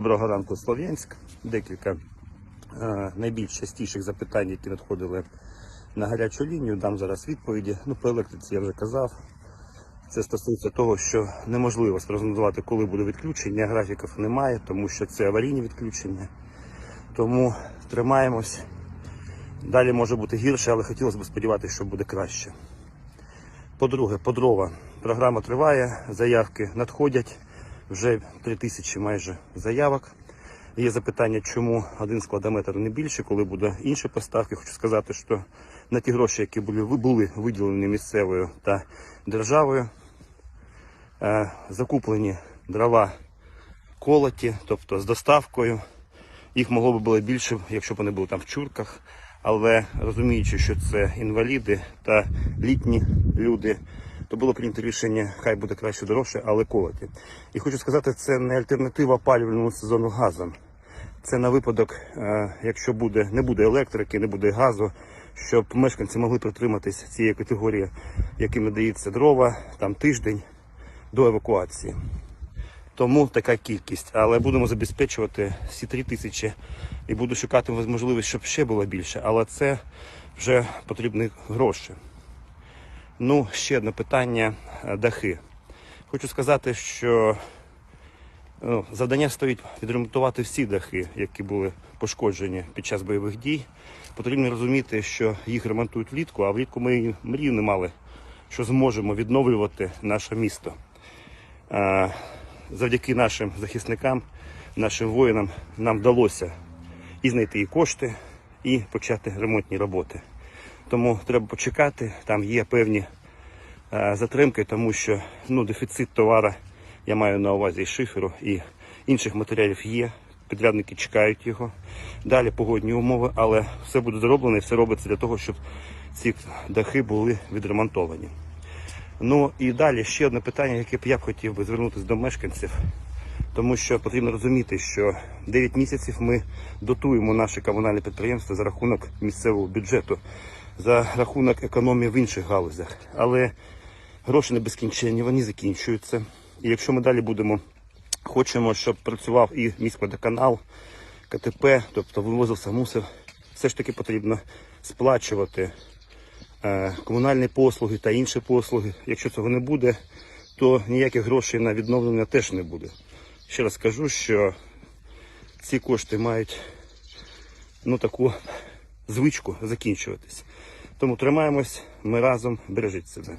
Доброго ранку, Слов'янськ. Декілька е, найбільш частіших запитань, які надходили на гарячу лінію. Дам зараз відповіді. Ну, по електриці я вже казав. Це стосується того, що неможливо спрогнозувати, коли буде відключення. Графіків немає, тому що це аварійні відключення. Тому тримаємось. Далі може бути гірше, але хотілося б сподіватися, що буде краще. По-друге, по дрова. Програма триває, заявки надходять. Вже 3 тисячі майже заявок. Є запитання, чому один складометр не більше, коли буде інші поставки. Хочу сказати, що на ті гроші, які були, були виділені місцевою та державою, е, закуплені дрова колоті, тобто з доставкою. Їх могло би було більше, якщо б вони були там в чурках. Але розуміючи, що це інваліди та літні люди, то було прийнято рішення, хай буде краще дорожче, але колоті. І хочу сказати, це не альтернатива опалювальному сезону газом. Це на випадок, е, якщо буде, не буде електрики, не буде газу, щоб мешканці могли притриматися цієї категорії, яким надається дрова, там тиждень до евакуації. Тому така кількість. Але будемо забезпечувати всі три тисячі і буду шукати можливість, щоб ще було більше. Але це вже потрібні гроші. Ну, ще одне питання е, дахи. Хочу сказати, що ну, завдання стоїть відремонтувати всі дахи, які були пошкоджені під час бойових дій. Потрібно розуміти, що їх ремонтують влітку, а влітку ми і мрію не мали, що зможемо відновлювати наше місто. Е, Завдяки нашим захисникам, нашим воїнам нам вдалося і знайти і кошти, і почати ремонтні роботи. Тому треба почекати, там є певні е, затримки, тому що ну, дефіцит товару, я маю на увазі і шиферу, і інших матеріалів є. Підрядники чекають його. Далі погодні умови, але все буде зроблено і все робиться для того, щоб ці дахи були відремонтовані. Ну і далі ще одне питання, яке б я б хотів би звернутися до мешканців, тому що потрібно розуміти, що 9 місяців ми дотуємо наші комунальні підприємства за рахунок місцевого бюджету, за рахунок економії в інших галузях. Але гроші не безкінченні, вони закінчуються. І якщо ми далі будемо, хочемо, щоб працював і міськводоканал, КТП, тобто вивозився мусор, все ж таки потрібно сплачувати е, комунальні послуги та інші послуги. Якщо цього не буде, то ніяких грошей на відновлення теж не буде. Ще раз кажу, що ці кошти мають ну, таку звичку закінчуватись. Тому тримаємось, ми разом бережіть себе.